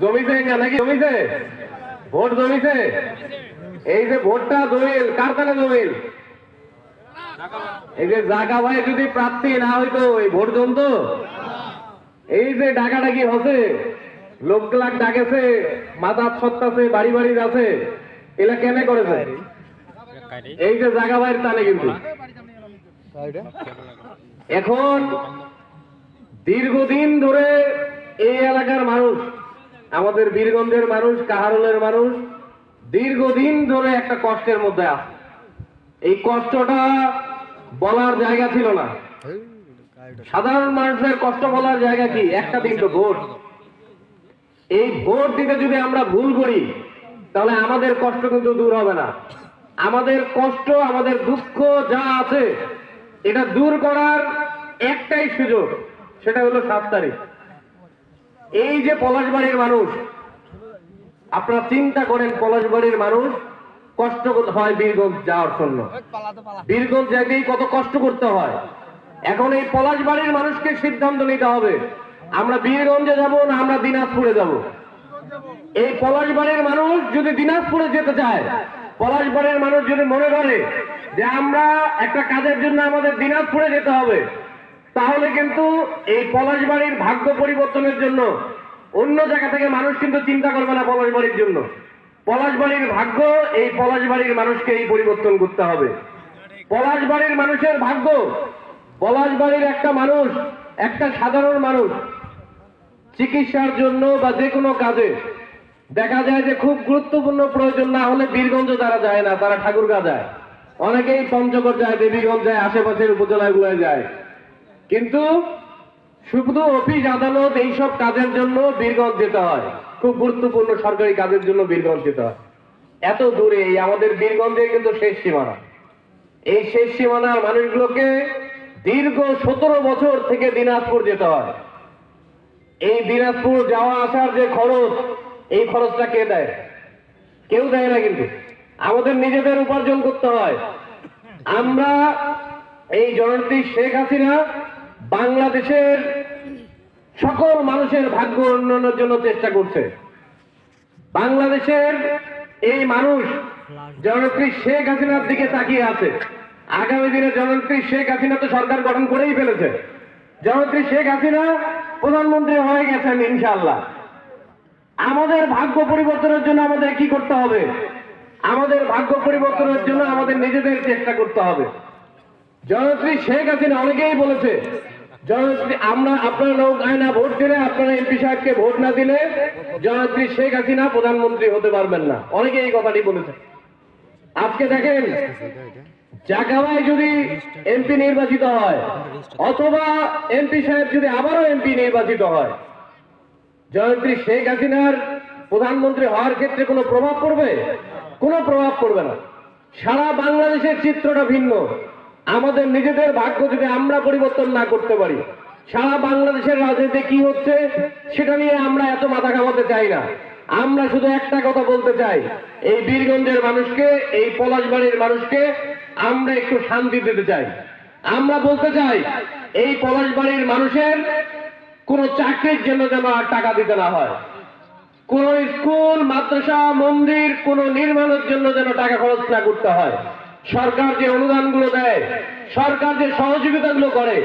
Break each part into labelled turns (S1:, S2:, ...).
S1: জমিছে না নাকি জমিছে? ভোট জমিছে? এই যে ভোটটা জমিল কার কানে জমিল? এই যে জাগা ভাই যদি প্রার্থী না হইতো এই ভোট জমতো? এই যে ডাকাডাকি হচ্ছে লোক লাখ ডাকেছে মাথা সত্তাছে বাড়ি বাড়ি আছে এলা কেনে করেছে? এই যে জাগা ভাইয়ের টানে কিন্তু। এখন দীর্ঘদিন ধরে এই এলাকার মানুষ, আমাদের বীরগঞ্জের মানুষ, কাহারুলের মানুষ, দীর্ঘদিন ধরে একটা কষ্টের মধ্যে আছে। এই কষ্টটা বলার জায়গা ছিল না। সাধারণ মানুষের কষ্ট বলার জায়গা কি? একটা দিন তো ভোট। এই ভোট দিতে যদি আমরা ভুল করি, তাহলে আমাদের কষ্ট কিন্তু দূর হবে না। আমাদের কষ্ট, আমাদের দুঃখ যা আছে, এটা দূর করার একটাই সুযোগ, সেটা হলো সাত তারিখ। এই যে পলাশবাড়ির মানুষ আপনারা চিন্তা করেন পলাশবাড়ির মানুষ কষ্ট করতে হয় বীরগঞ্জ যাওয়ার জন্য। বীরগঞ্জ যাইতেই কত কষ্ট করতে হয়। এখন এই পলাশবাড়ির মানুষকে সিদ্ধান্ত নিতে হবে আমরা বীরগঞ্জে যাব না আমরা দিনাজপুরে যাব? এই পলাশবাড়ির মানুষ যদি দিনাজপুরে যেতে চায় পলাশবাড়ির মানুষ যদি মনে করে যে আমরা একটা কাজের জন্য আমাদের দিনাজপুরে যেতে হবে তাহলে কিন্তু এই পলাশবাড়ির ভাগ্য পরিবর্তনের জন্য অন্য জায়গা থেকে মানুষ কিন্তু চিন্তা করবে না পলাশবাড়ির জন্য। পলাশবাড়ির ভাগ্য, এই পলাশবাড়ির মানুষকে এই পরিবর্তন করতে হবে। পলাশবাড়ির মানুষের ভাগ্য পলাশবাড়ির একটা মানুষ, একটা সাধারণ মানুষ, চিকিৎসার জন্য বা যে কোনো কাজে। দেখা যায় যে খুব গুরুত্বপূর্ণ প্রয়োজন না হলে বীরগঞ্জ তারা যায় না, তারা ঠাকুরগা যায়। অনেকেই পঞ্চগড় যায়, দেবীগঞ্জ যায়, আশেপাশের উপজেলাগুলোয় যায়। কিন্তু শুধু অফিস আদালত এইসব কাজের জন্য বীরগঞ্জ যেতে হয়। খুব গুরুত্বপূর্ণ সরকারি কাজের জন্য বীরগঞ্জ যেতে হয়। এত দূরে এই আমাদের বীরগঞ্জে কিন্তু শেষ সীমানা। এই শেষ সীমানার মানুষগুলোকে দীর্ঘ সতেরো বছর থেকে দিনাজপুর যেতে হয়। এই দিনাজপুর যাওয়া আসার যে খরচ, এই খরচটা কে দেয়? কেউ দেয় না কিন্তু। আমাদের নিজেদের উপার্জন করতে হয়। আমরা এই জননেত্রী শেখ হাসিনা বাংলাদেশের সকল মানুষের ভাগ্য উন্নয়নের জন্য চেষ্টা করছে। বাংলাদেশের এই মানুষ জননেত্রী শেখ হাসিনার দিকে তাকিয়ে আছে। আগামী দিনে জননেত্রী শেখ হাসিনা তো সরকার গঠন করেই ফেলেছে। জননেত্রী শেখ হাসিনা প্রধানমন্ত্রী হয়ে গেছেন ইনশাল্লাহ আমাদের ভাগ্য পরিবর্তনের জন্য আমাদের কি করতে হবে? আমাদের ভাগ্য পরিবর্তনের জন্য আমাদের নিজেদের চেষ্টা করতে হবে। জননেত্রী শেখ হাসিনা অনেকেই বলেছে জননেত্রী আমরা, আপনারা লোক আয়না ভোট দিলে আপনারা এমপি সাহেবকে ভোট না দিলে জননেত্রী শেখ হাসিনা প্রধানমন্ত্রী হতে পারবেন না। অনেকে এই কথাটি বলেছে। আজকে দেখেন জাকাবায় যদি এমপি নির্বাচিত হয়, অথবা এমপি সাহেব যদি আবারও এমপি নির্বাচিত হয় জয়ন্ত্রী শেখ হাসিনার প্রধানমন্ত্রী হওয়ার ক্ষেত্রে কোনো প্রভাব পড়বে? কোনো প্রভাব পড়বে না। সারা বাংলাদেশের চিত্রটা ভিন্ন। আমাদের নিজেদের ভাগ্য যদি আমরা পরিবর্তন না করতে পারি, সারা বাংলাদেশের রাজনীতি কি হচ্ছে সেটা নিয়ে আমরা এত মাথা ঘামাতে চাই না। আমরা শুধু একটা কথা বলতে চাই, এই বীরগঞ্জের মানুষকে, এই পলাশবাড়ির মানুষকে আমরা একটু শান্তি দিতে চাই। আমরা বলতে চাই, এই পলাশবাড়ির মানুষের কোন চাকরির জন্য যেন আর টাকা দিতে না হয়। কোন স্কুল, মাদ্রাসা, মন্দির, কোন নির্মাণের জন্য যেন টাকা খরচ না করতে হয়। সরকার যে অনুদানগুলো দেয়, সরকার যে সহযোগিতাগুলো করে,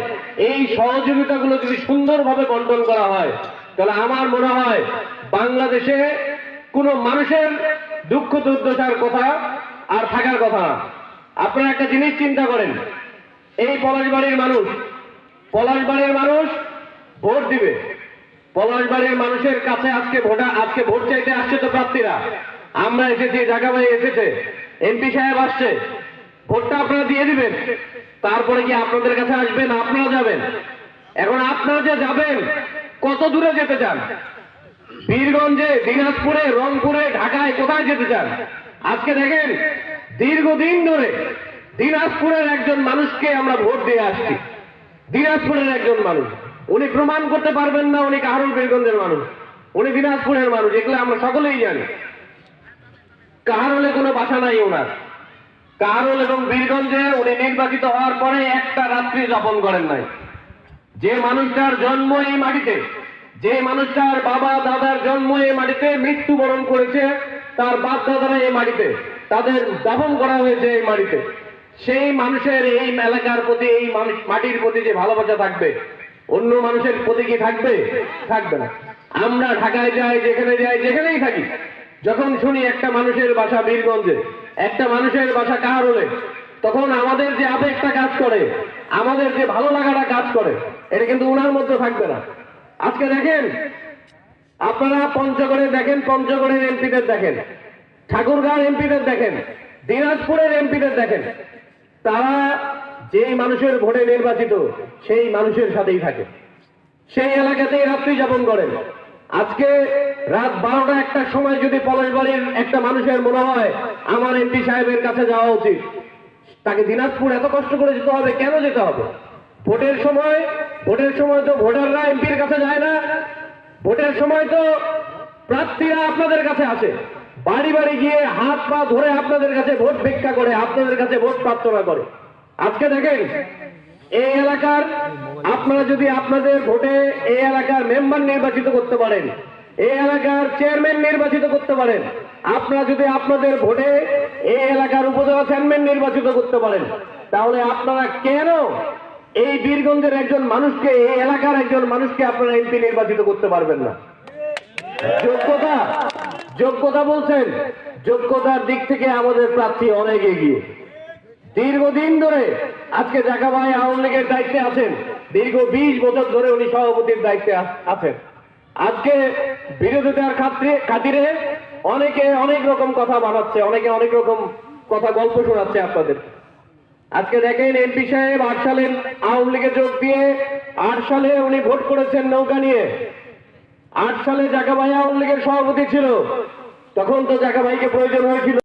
S1: এই সহযোগিতাগুলো যদি সুন্দরভাবে বন্টন করা হয়, তাহলে আমার মনে হয় বাংলাদেশে কোন মানুষের দুঃখ দুর্দশার কথা আর থাকার কথা আপনারা একটা জিনিস চিন্তা করেন, এই পলাশবাড়ির মানুষ পলাশবাড়ির মানুষ ভোট দিবে। পলাশবাড়ির মানুষের কাছে আজকে ভোটা, আজকে ভোট চাইতে আসছে তো প্রার্থীরা। আমরা এসেছি জায়গা ভাই এসেছে এমপি সাহেব আসছে। ভোটটা আপনারা দিয়ে দিবেন। তারপরে কি আপনাদের কাছে আসবেন, আপনারা যাবেন? এখন আপনারা যে যাবেন, কত দূরে যেতে চান? বীরগঞ্জে, দিনাজপুরে, রংপুরে, ঢাকায় কোথায় যেতে চান? আজকে দেখেন, দীর্ঘদিন ধরে দিনাজপুরের একজন মানুষকে আমরা ভোট দিয়ে আসছি। দিনাজপুরের একজন মানুষ। উনি প্রমাণ করতে পারবেন না উনি কাহারুল বীরগঞ্জের মানুষ। উনি দিনাজপুরের মানুষ, এগুলো আমরা সকলেই জানি। কাহারলে কোনো বাসা নাই ওনার। কাহারল এবং বীরগঞ্জে উনি নির্বাচিত হওয়ার পরে একটা রাত্রি যাপন করেন নাই। যে মানুষটার জন্ম এই মাটিতে, যে মানুষটার বাবা, দাদার জন্ম এই মাটিতে, মৃত্যুবরণ করেছে তার বাপ, দাদারা এই মাটিতে। তাদের দাফন করা হয়েছে এই মাটিতে। সেই মানুষের এই এলাকার প্রতি, এই মানুষ, মাটির প্রতি যে ভালোবাসা থাকবে, অন্য মানুষের প্রতি কি থাকবে? থাকবে না। আমরা ঢাকায় যাই, যেখানে যাই, যেখানেই থাকি। যখন শুনি একটা মানুষের বাসা বীরগঞ্জে, একটা মানুষের বাসা কার হলে তখন আমাদের যে আবেগটা কাজ করে, আমাদের যে ভালো লাগাটা কাজ করে, এটা কিন্তু উনার মধ্যে থাকবে না। আজকে দেখেন, আপনারা পঞ্চগড়ে দেখেন, পঞ্চগড়ের এমপিদের দেখেন ঠাকুরগাঁও এমপিদের দেখেন, দিনাজপুরের এমপিদের দেখেন, তারা যেই মানুষের ভোটে নির্বাচিত, সেই মানুষের সাথেই থাকে। সেই এলাকাতেই রাত্রি যাপন করেন। আজকে রাত বারোটা একটার সময় যদি পলাশবাড়ির একটা মানুষের মনে হয়, আমার এমপি সাহেবের কাছে যাওয়া উচিত। তাকে দিনাজপুর এত কষ্ট করে যেতে হবে, কেন যেতে হবে? ভোটের সময় ভোটের সময় তো ভোটাররা এমপির কাছে যায় না। ভোটের সময় তো প্রার্থীরা আপনাদের কাছে আসে। বাড়ি বাড়ি গিয়ে হাত পা ধরে আপনাদের কাছে ভোট ভিক্ষা করে, আপনাদের কাছে ভোট প্রার্থনা করে। আজকে দেখেন, এই এলাকার আপনারা যদি আপনাদের ভোটে এই এলাকার মেম্বার নির্বাচিত করতে পারেন এই এলাকার চেয়ারম্যান নির্বাচিত করতে পারেন। আপনারা যদি আপনাদের ভোটে এই এলাকার উপজেলা চেয়ারম্যান নির্বাচিত করতে পারেন, তাহলে আপনারা কেন এই বীরগঞ্জের একজন মানুষকে এই এলাকার একজন মানুষকে আপনারা এমপি নির্বাচিত করতে পারবেন না? যোগ্যতা যোগ্যতা বলছেন, যোগ্যতার দিক থেকে আমাদের প্রার্থী অনেক এগিয়ে। দীর্ঘদিন ধরে আজকে জাকাভাই আওয়ামী লীগের দায়িত্বে আছেন। দীর্ঘ বিশ বছর ধরে উনি সভাপতির দায়িত্বে আছেন। আজকে বিরোধিতার খাতিরে অনেকে অনেক রকম কথা বানাচ্ছে, অনেকে অনেক রকম কথা গল্প শোনাচ্ছে আপনাদের। আজকে দেখেন এমপি সাহেব আট সালে আওয়ামী লীগে যোগ দিয়ে আট সালে উনি ভোট করেছেন নৌকা নিয়ে। আট সালে জাকাভাই আওয়ামী লীগের সভাপতি ছিল। তখন তো জাকাভাইকে প্রয়োজন হয়েছিল।